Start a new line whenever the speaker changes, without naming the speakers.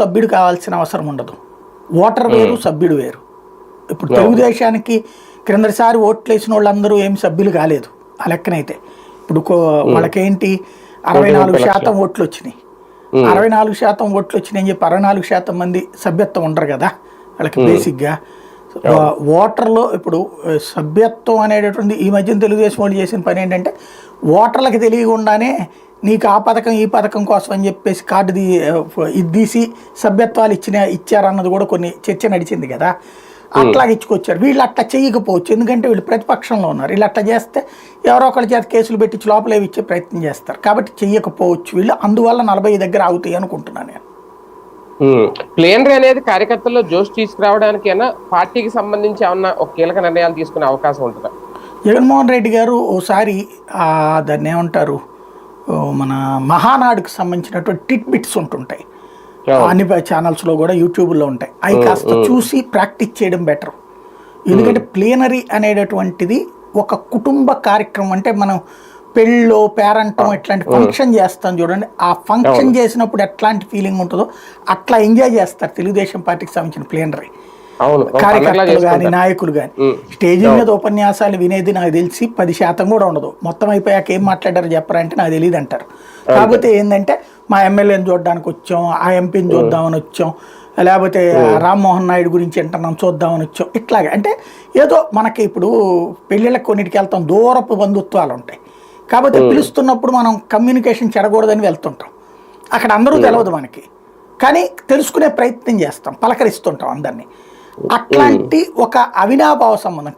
సభ్యుడు కావాల్సిన అవసరం ఉండదు. ఓటర్ వేరు సభ్యుడు వేరు. ఇప్పుడు తెలుగుదేశానికి క్రిందసారి ఓట్లు వేసిన వాళ్ళందరూ ఏం సభ్యులు కాలేదు. ఆ లెక్కనైతే. ఇప్పుడు వాళ్ళకేంటి? అరవై నాలుగు శాతం ఓట్లు వచ్చినాయి అరవై నాలుగు శాతం ఓట్లు వచ్చినాయి అని చెప్పి అరవై నాలుగు శాతం మంది సభ్యత్వం ఉండరు కదా. వాళ్ళకి బేసిక్గా. ఓటర్లో ఇప్పుడు సభ్యత్వం అనేటటువంటి ఈ మధ్యన తెలుగుదేశం వాళ్ళు చేసిన పని ఏంటంటే ఓటర్లకు తెలియకుండానే నీకు ఆ పథకం ఈ పథకం కోసం అని చెప్పేసి కార్డు ఇది తీసి సభ్యత్వాలు ఇచ్చిన ఇచ్చారన్నది కూడా కొన్ని చర్చ నడిచింది కదా. అట్లాగే ఇచ్చుకొచ్చారు. వీళ్ళు అట్లా చేయకపోవచ్చు. ఎందుకంటే వీళ్ళు ప్రతిపక్షంలో ఉన్నారు. వీళ్ళు అట్లా చేస్తే ఎవరో ఒకరి చేత కేసులు పెట్టించి లోపల ఇచ్చే ప్రయత్నం చేస్తారు. కాబట్టి చెయ్యకపోవచ్చు వీళ్ళు. అందువల్ల నలభై దగ్గర అవుతాయి అనుకుంటున్నాను నేను.
ప్లేనరీ అనేది కార్యకర్తల్లో జోష్ తీసుకురావడానికి అయినా పార్టీకి సంబంధించి ఏమన్నా ఒక కీలక నిర్ణయాలు తీసుకునే అవకాశం ఉంటుందా?
జగన్మోహన్ రెడ్డి గారు ఓసారి దాన్ని ఏమంటారు? మన మహానాడుకు సంబంధించినటువంటి టిట్ బిట్స్ ఉంటుంటాయి అన్ని ఛానల్స్లో కూడా యూట్యూబ్లో ఉంటాయి. అవి కాస్త చూసి ప్రాక్టీస్ చేయడం బెటర్ ఎందుకంటే ప్లేనరీ అనేటటువంటిది ఒక కుటుంబ కార్యక్రమం. అంటే మనం పెళ్ళో పేరంటం ఇట్లాంటి ఫంక్షన్ చేస్తాం చూడండి. ఆ ఫంక్షన్ చేసినప్పుడు ఎట్లాంటి ఫీలింగ్ ఉంటుందో అట్లా ఎంజాయ్ చేస్తారు తెలుగుదేశం పార్టీకి సంబంధించిన ప్లేనరీ కార్యకర్తలు కానీ. నాయకులు కానీ. స్టేజ్ మీద ఉపన్యాసాలు వినేది నాకు తెలిసి పది శాతం కూడా ఉండదు. మొత్తం అయిపోయాక ఏం మాట్లాడారు చెప్పరంటే నాకు తెలియదు అంటారు. కాకపోతే ఏంటంటే మా ఎమ్మెల్యేని చూడడానికి వచ్చాం ఆ ఎంపీని చూద్దామని వచ్చాం లేకపోతే రామ్మోహన్ నాయుడు గురించి వింటున్నాం చూద్దామని వచ్చాం. ఇట్లాగే. అంటే ఏదో మనకి ఇప్పుడు పెళ్ళిళ్ళకి కొన్నిటికి వెళ్తాం దూరపు బంధుత్వాలు ఉంటాయి. కాబట్టి పిలుస్తున్నప్పుడు మనం కమ్యూనికేషన్ చెడకూడదని వెళ్తుంటాం. అక్కడ అందరూ తెలియదు మనకి. కానీ తెలుసుకునే ప్రయత్నం చేస్తాం పలకరిస్తుంటాం అందరినీ. అట్లాంటి ఒక అవినాభావ సంబంధం